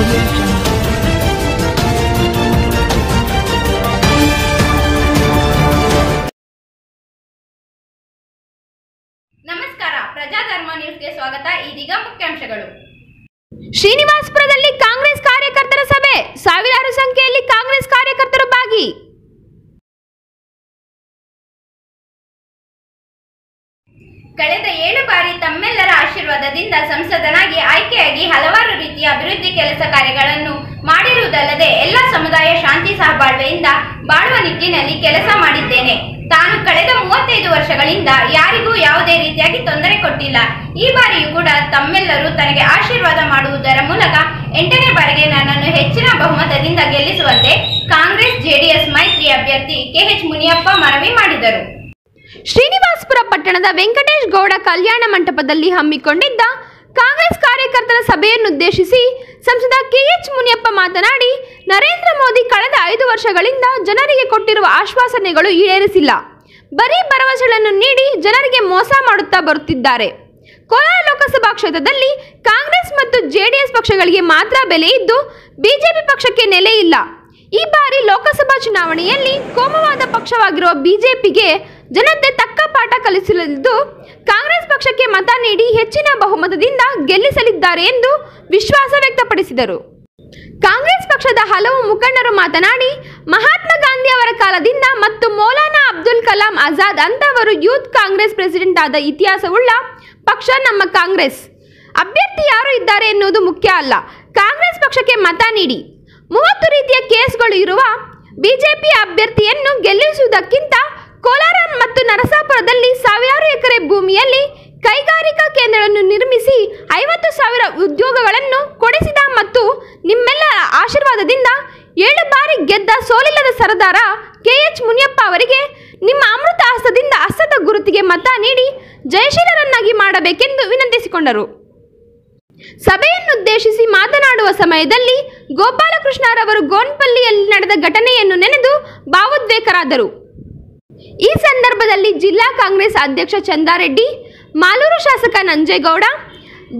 ನಮಸ್ಕಾರ ಪ್ರಜಾಧರ್ಮ ನ್ಯೂಸ್ಗೆ ಸ್ವಾಗತ. ಇದೀಗ ಮುಖ್ಯಾಂಶಗಳು. ಶ್ರೀನಿವಾಸಪುರದಲ್ಲಿ ಕಾಂಗ್ರೆಸ್ ಕಾರ್ಯಕರ್ತರ ಸಭೆ. ಸಾವಿರಾರು ಸಂಖ್ಯೆಯಲ್ಲಿ ಕಾಂಗ್ರೆಸ್ ಕಾರ್ಯಕರ್ತರು ಭಾಗಿ. ಕಳೆದ ಏಳು ಬಾರಿ ತಮ್ಮೆಲ್ಲರ ಆಶೀರ್ವಾದದಿಂದ ಸಂಸದನಾಗಿ ಆಯ್ಕೆಯಾಗಿ ಹಲವಾರು ರೀತಿಯ ಅಭಿವೃದ್ಧಿ ಕೆಲಸ ಕಾರ್ಯಗಳನ್ನು ಮಾಡಿರುವುದಲ್ಲದೆ ಎಲ್ಲ ಸಮುದಾಯ ಶಾಂತಿ ಸಹಬಾಳ್ವೆಯಿಂದ ಬಾಳುವ ನಿಟ್ಟಿನಲ್ಲಿ ಕೆಲಸ ಮಾಡಿದ್ದೇನೆ. ತಾನು ಕಳೆದ ಮೂವತ್ತೈದು ವರ್ಷಗಳಿಂದ ಯಾರಿಗೂ ಯಾವುದೇ ರೀತಿಯಾಗಿ ತೊಂದರೆ ಕೊಟ್ಟಿಲ್ಲ. ಈ ಬಾರಿಯೂ ಕೂಡ ತಮ್ಮೆಲ್ಲರೂ ತನಗೆ ಆಶೀರ್ವಾದ ಮಾಡುವುದರ ಮೂಲಕ ಎಂಟನೇ ಬಾರಿಗೆ ನನ್ನನ್ನು ಹೆಚ್ಚಿನ ಬಹುಮತದಿಂದ ಗೆಲ್ಲಿಸುವಂತೆ ಕಾಂಗ್ರೆಸ್, ಜೆಡಿಎಸ್ ಮೈತ್ರಿ ಅಭ್ಯರ್ಥಿ ಕೆಎಚ್ ಮುನಿಯಪ್ಪ ಮನವಿ ಮಾಡಿದರು. ಶ್ರೀನಿವಾಸಪುರ ಪಟ್ಟಣದ ವೆಂಕಟೇಶ್ ಗೌಡ ಕಲ್ಯಾಣ ಮಂಟಪದಲ್ಲಿ ಹಮ್ಮಿಕೊಂಡಿದ್ದ ಕಾಂಗ್ರೆಸ್ ಸಭೆಯನ್ನುದ್ದೇಶಿಸಿ ಸಂಸದ ಕೆಎಚ್ ಮುನಿಯಪ್ಪ ಮಾತನಾಡಿ, ನರೇಂದ್ರ ಮೋದಿ ಕಳೆದ ಐದು ವರ್ಷಗಳಿಂದ ಜನರಿಗೆ ಕೊಟ್ಟಿರುವ ಆಶ್ವಾಸನೆಗಳು ಈಡೇರಿಸಿಲ್ಲ. ಬರೀ ಭರವಸೆಗಳನ್ನು ನೀಡಿ ಜನರಿಗೆ ಮೋಸ ಮಾಡುತ್ತಾ ಬರುತ್ತಿದ್ದಾರೆ. ಕೋಲಾರ ಲೋಕಸಭಾ ಕ್ಷೇತ್ರದಲ್ಲಿ ಕಾಂಗ್ರೆಸ್ ಮತ್ತು ಜೆಡಿಎಸ್ ಪಕ್ಷಗಳಿಗೆ ಮಾತ್ರ ಬೆಲೆ ಇದ್ದು, ಬಿಜೆಪಿ ಪಕ್ಷಕ್ಕೆ ನೆಲೆ ಇಲ್ಲ. ಈ ಬಾರಿ ಲೋಕಸಭಾ ಚುನಾವಣೆಯಲ್ಲಿ ಕೋಮವಾದ ಪಕ್ಷವಾಗಿರುವ ಬಿಜೆಪಿಗೆ ಜನತೆ ತಕ್ಕ ಪಾಠ ಕಲಿಸಲಿದ್ದು, ಕಾಂಗ್ರೆಸ್ ಪಕ್ಷಕ್ಕೆ ಮತ ನೀಡಿ ಹೆಚ್ಚಿನ ಬಹುಮತದಿಂದ ಗೆಲ್ಲಿಸಲಿದ್ದಾರೆ ಎಂದು ವಿಶ್ವಾಸ ವ್ಯಕ್ತಪಡಿಸಿದರು. ಕಾಂಗ್ರೆಸ್ ಪಕ್ಷದ ಹಲವು ಮುಖಂಡರು ಮಾತನಾಡಿ, ಮಹಾತ್ಮ ಗಾಂಧಿ ಅವರ ಕಾಲದಿಂದ ಮತ್ತು ಮೌಲಾನಾ ಅಬ್ದುಲ್ ಕಲಾಂ ಆಜಾದ್ ಅಂತವರು ಯೂತ್ ಕಾಂಗ್ರೆಸ್ ಪ್ರೆಸಿಡೆಂಟ್ ಆದ ಇತಿಹಾಸವುಳ್ಳ ಪಕ್ಷ ನಮ್ಮ ಕಾಂಗ್ರೆಸ್. ಅಭ್ಯರ್ಥಿ ಯಾರು ಇದ್ದಾರೆ ಎನ್ನುವುದು ಮುಖ್ಯ ಅಲ್ಲ. ಕಾಂಗ್ರೆಸ್ ಪಕ್ಷಕ್ಕೆ ಮತ ನೀಡಿ. ಮೂವತ್ತು ರೀತಿಯ ಕೇಸ್ಗಳು ಇರುವ ಬಿಜೆಪಿ ಅಭ್ಯರ್ಥಿಯನ್ನು ಗೆಲ್ಲಿಸುವುದಕ್ಕಿಂತ ಕೋಲಾರ ಮತ್ತು ನರಸಾಪುರದಲ್ಲಿ ಸಾವಿರಾರು ಎಕರೆ ಭೂಮಿಯಲ್ಲಿ ಕೈಗಾರಿಕಾ ಕೇಂದ್ರಗಳನ್ನು ನಿರ್ಮಿಸಿ ಐವತ್ತು ಸಾವಿರ ಉದ್ಯೋಗಗಳನ್ನು ಕೊಡಿಸಿದ ಮತ್ತು ನಿಮ್ಮೆಲ್ಲ ಆಶೀರ್ವಾದದಿಂದ ಏಳು ಬಾರಿ ಗೆದ್ದ ಸೋಲಿಲ್ಲದ ಸರದಾರ ಕೆಎಚ್ ಮುನಿಯಪ್ಪ ಅವರಿಗೆ ನಿಮ್ಮ ಅಮೃತ ಹಸ್ತದಿಂದ ಹಸ್ತದ ಗುರುತಿಗೆ ಮತ ನೀಡಿ ಜಯಶೀಲರನ್ನಾಗಿ ಮಾಡಬೇಕೆಂದು ವಿನಂತಿಸಿಕೊಂಡರು. ಸಭೆಯನ್ನುದ್ದೇಶಿಸಿ ಮಾತನಾಡುವ ಸಮಯದಲ್ಲಿ ಗೋಪಾಲಕೃಷ್ಣರವರು ಗೋನ್ಪಲ್ಲಿಯಲ್ಲಿ ನಡೆದ ಘಟನೆಯನ್ನು ನೆನೆದು ಭಾವೋದ್ವೇಕರಾದರು ಈ ಸಂದರ್ಭದಲ್ಲಿ ಜಿಲ್ಲಾ ಕಾಂಗ್ರೆಸ್ ಅಧ್ಯಕ್ಷ ಚಂದಾರೆಡ್ಡಿ ಮಾಲೂರು ಶಾಸಕ ನಂಜೇಗೌಡ,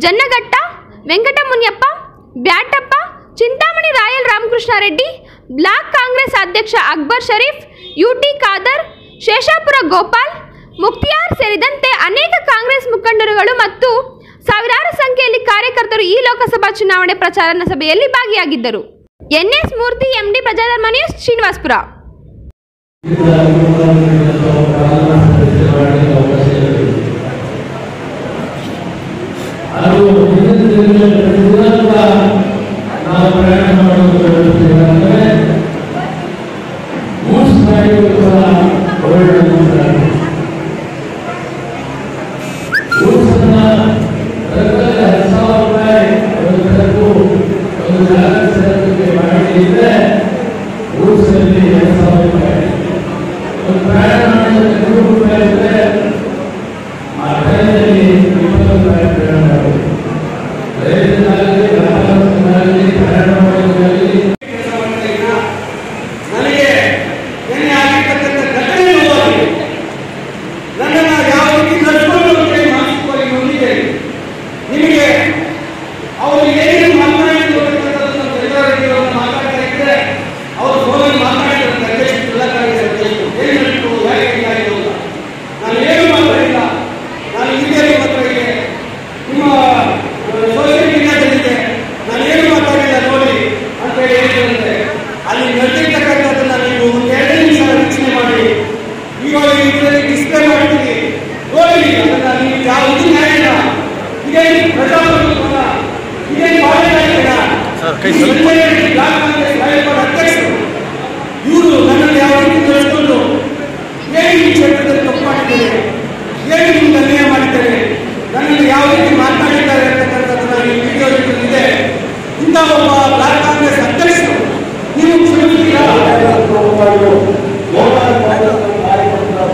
ಜನ್ನಘಟ್ಟ, ವೆಂಕಟಮುನಿಯಪ್ಪ, ಬ್ಯಾಟಪ್ಪ, ಚಿಂತಾಮಣಿ ರಾಯಲ್ ರಾಮಕೃಷ್ಣಾರೆಡ್ಡಿ, ಬ್ಲಾಕ್ ಕಾಂಗ್ರೆಸ್ ಅಧ್ಯಕ್ಷ ಅಕ್ಬರ್ ಶರೀಫ್, ಯುಟಿ ಖಾದರ್, ಶೇಷಾಪುರ ಗೋಪಾಲ್, ಮುಕ್ತಿಯಾರ್ ಸೇರಿದಂತೆ ಅನೇಕ ಕಾಂಗ್ರೆಸ್ ಮುಖಂಡರುಗಳು ಮತ್ತು ಸಾವಿರಾರು ಸಂಖ್ಯೆಯಲ್ಲಿ ಕಾರ್ಯಕರ್ತರು ಈ ಲೋಕಸಭಾ ಚುನಾವಣೆ ಪ್ರಚಾರ ಸಭೆಯಲ್ಲಿ ಭಾಗಿಯಾಗಿದ್ದರು. NS Murthy, MD Prajadharma news, Srinivaspur. ಅಲ್ಲಿ ನಡೆದಿರ್ತಕ್ಕಂಥದ್ದನ್ನ ನೀವು ಒಂದು ಎರಡು ನಿಮಿಷ ವೀಕ್ಷಣೆ ಮಾಡಿ. ಇವಾಗ ಇದರಲ್ಲಿ ಡಿಸ್ಪ್ಲೇ ಮಾಡ್ತೀನಿ ನೋಡಿ ಅದನ್ನ ನೀವು ಯಾವ ಇದು ನ್ಯಾಯ ಇಲ್ಲ ಇದೇ ಪ್ರಜಾಪ್ರಭುತ್ವನ ಇದೇ ಪಾಲಿಕೆ ಅಧ್ಯಕ್ಷರು ಇವರು ನನ್ನನ್ನು ಯಾವ ರೀತಿ ನಡೆಸ್ಕೊಂಡು ಏನು ಈ ಕ್ಷೇತ್ರದಲ್ಲಿ ತಪ್ಪು ಏನು ನಿಮ್ಗೆ ಅನ್ಯಾಯ ಮಾಡಿದ್ದೇನೆ ನನ್ನನ್ನು ಯಾವ ರೀತಿ ಮಾತನಾಡಿದ್ದಾರೆ ಅಂತಕ್ಕಂಥದ್ದನ್ನ ಈ ವಿಡಿಯೋ ಇದೆ ಇಂಥ ಒಬ್ಬ కార్యకర్తలు కార్యకర్తల